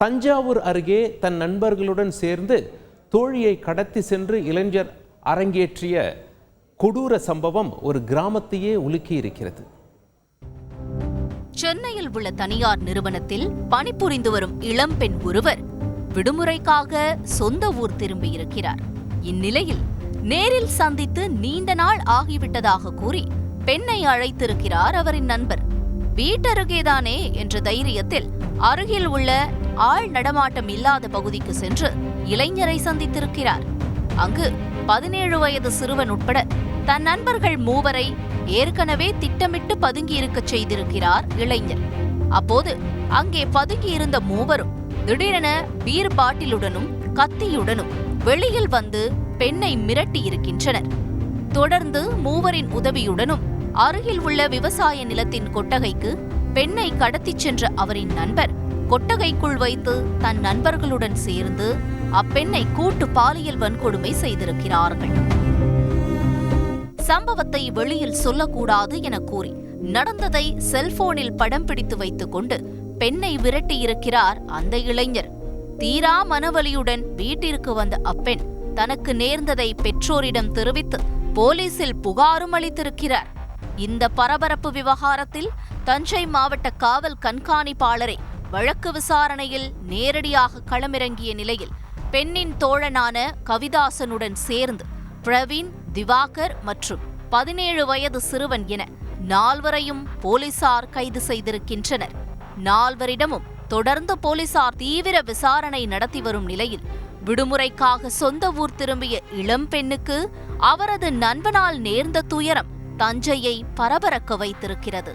தஞ்சாவூர் அருகே தன் நண்பர்களுடன் சேர்ந்து தோழியை கடத்தி சென்று இளைஞர் அரங்கேற்றிய கொடூர சம்பவம் ஒரு கிராமத்தையே உலுக்கி இருக்கிறது சென்னையில் உள்ள தனியார் நிறுவனத்தில் பணிபுரிந்து வரும் இளம்பெண் ஒருவர் விடுமுறைக்காக சொந்த ஊர் திரும்பியிருக்கிறார். இந்நிலையில் நேரில் சந்தித்து நீண்ட நாள் ஆகிவிட்டதாக கூறி பெண்ணை அழைத்திருக்கிறார் அவரின் நண்பர். வீட்டருகேதானே என்ற தைரியத்தில் அருகில் உள்ள ஆள் நடமாட்டம் இல்லாத பகுதிக்கு சென்று இளைஞரை சந்தித்திருக்கிறார். அங்கு பதினேழு வயது சிறுவன் உட்பட தன் நண்பர்கள் மூவரை ஏற்கனவே திட்டமிட்டு பதுங்கியிருக்கச் செய்திருக்கிறார் இளைஞர். அப்போது அங்கே பதுங்கியிருந்த மூவரும் திடீரென பீர் பாட்டிலுடனும் கத்தியுடனும் வெளியில் வந்து பெண்ணை மிரட்டியிருக்கின்றனர். தொடர்ந்து மூவரின் உதவியுடனும் அருகில் உள்ள விவசாய நிலத்தின் கொட்டகைக்கு பெண்ணை கடத்திச் சென்ற அவரின் நண்பர் கொட்டகைக்குள் வைத்து தன் நண்பர்களுடன் சேர்ந்து அப்பெண்ணை கூட்டு பாலியல் வன்கொடுமை செய்திருக்கிறார்கள். சம்பவத்தை வெளியில் சொல்லக்கூடாது என கூறி நடந்ததை செல்போனில் படம் பிடித்து வைத்துக் கொண்டு பெண்ணை விரட்டியிருக்கிறார் அந்த இளைஞர். தீரா மனவலியுடன் வீட்டிற்கு வந்த அப்பெண் தனக்கு நேர்ந்ததை பெற்றோரிடம் தெரிவித்து போலீசில் புகாரும் அளித்திருக்கிறார். இந்த பரபரப்பு விவகாரத்தில் தஞ்சை மாவட்ட காவல் கண்காணிப்பாளரை வழக்கு விசாரணையில் நேரடியாக களமிறங்கிய நிலையில் பெண்ணின் தோழனான கவிதாசனுடன் சேர்ந்து பிரவீன் திவாகர் மற்றும் பதினேழு வயது சிறுவன் என நால்வரையும் போலீசார் கைது செய்திருக்கின்றனர். நால்வரிடமும் தொடர்ந்து போலீசார் தீவிர விசாரணை நடத்தி வரும் நிலையில் விடுமுறைக்காக சொந்த ஊர் திரும்பிய இளம் பெண்ணுக்கு அவரது நண்பனால் நேர்ந்த துயரம் தஞ்சையை பரபரக்க வைத்திருக்கிறது.